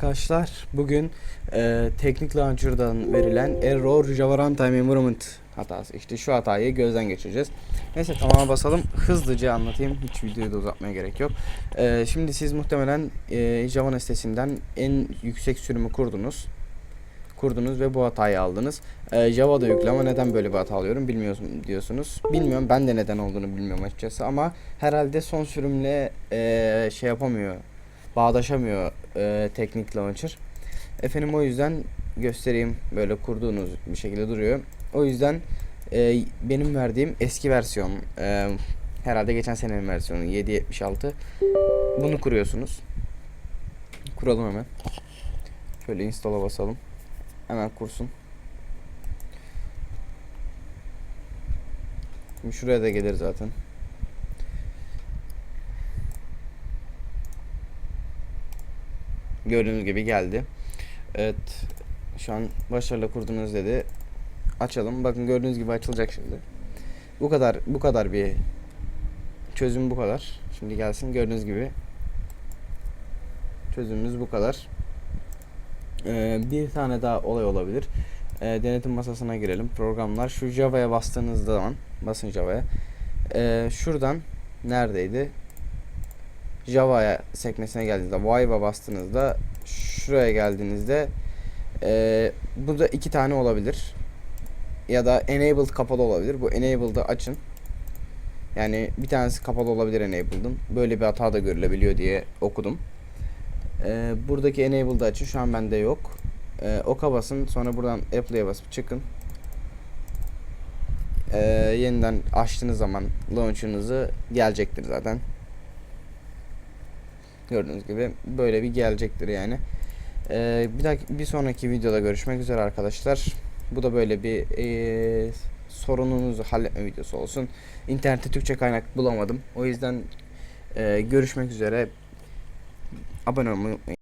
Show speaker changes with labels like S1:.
S1: arkadaşlar. Bugün e, Teknik Launcher'dan verilen Error Java Runtime Environment hatası. İşte şu hatayı gözden geçireceğiz. Neyse tamama basalım. Hızlıca anlatayım. Hiç videoyu da uzatmaya gerek yok. E, şimdi siz muhtemelen e, Java sitesinden en yüksek sürümü kurdunuz. Kurdunuz ve bu hatayı aldınız. E, Java'da yüklü ama neden böyle bir hata alıyorum bilmiyorsun diyorsunuz. Bilmiyorum ben de neden olduğunu bilmiyorum açıkçası ama herhalde son sürümle e, şey yapamıyor bağdaşamıyor e, teknik launcher. Efendim o yüzden göstereyim böyle kurduğunuz bir şekilde duruyor. O yüzden e, benim verdiğim eski versiyon e, herhalde geçen senenin versiyonu 776 bunu kuruyorsunuz. Kuralım hemen. Şöyle install'a basalım. Hemen kursun. Şimdi şuraya da gelir zaten. Gördüğünüz gibi geldi. Evet. Şu an başarılı kurdunuz dedi. Açalım. Bakın gördüğünüz gibi açılacak şimdi. Bu kadar bu kadar bir çözüm bu kadar. Şimdi gelsin gördüğünüz gibi çözümümüz bu kadar. Ee, bir tane daha olay olabilir. Ee, denetim masasına girelim. Programlar. Şu Java'ya bastığınız zaman basın Java'ya. Ee, şuradan neredeydi? Java'ya sekmesine geldiğinizde Vive'a bastığınızda şuraya geldiğinizde e, burada iki tane olabilir ya da enabled kapalı olabilir. Bu enabled'ı açın. Yani bir tanesi kapalı olabilir enabled'ın. Böyle bir hata da görülebiliyor diye okudum. E, buradaki enabled'ı açın. Şu an bende yok. E, oka basın. Sonra buradan apply'e basıp çıkın. E, yeniden açtığınız zaman launcher'ınızı gelecektir zaten. Gördüğünüz gibi böyle bir gelecektir yani. Ee, bir dahaki, bir sonraki videoda görüşmek üzere arkadaşlar. Bu da böyle bir ee, sorununuzu halletme videosu olsun. İnternette Türkçe kaynak bulamadım. O yüzden ee, görüşmek üzere. Abone olmayı unutmayın.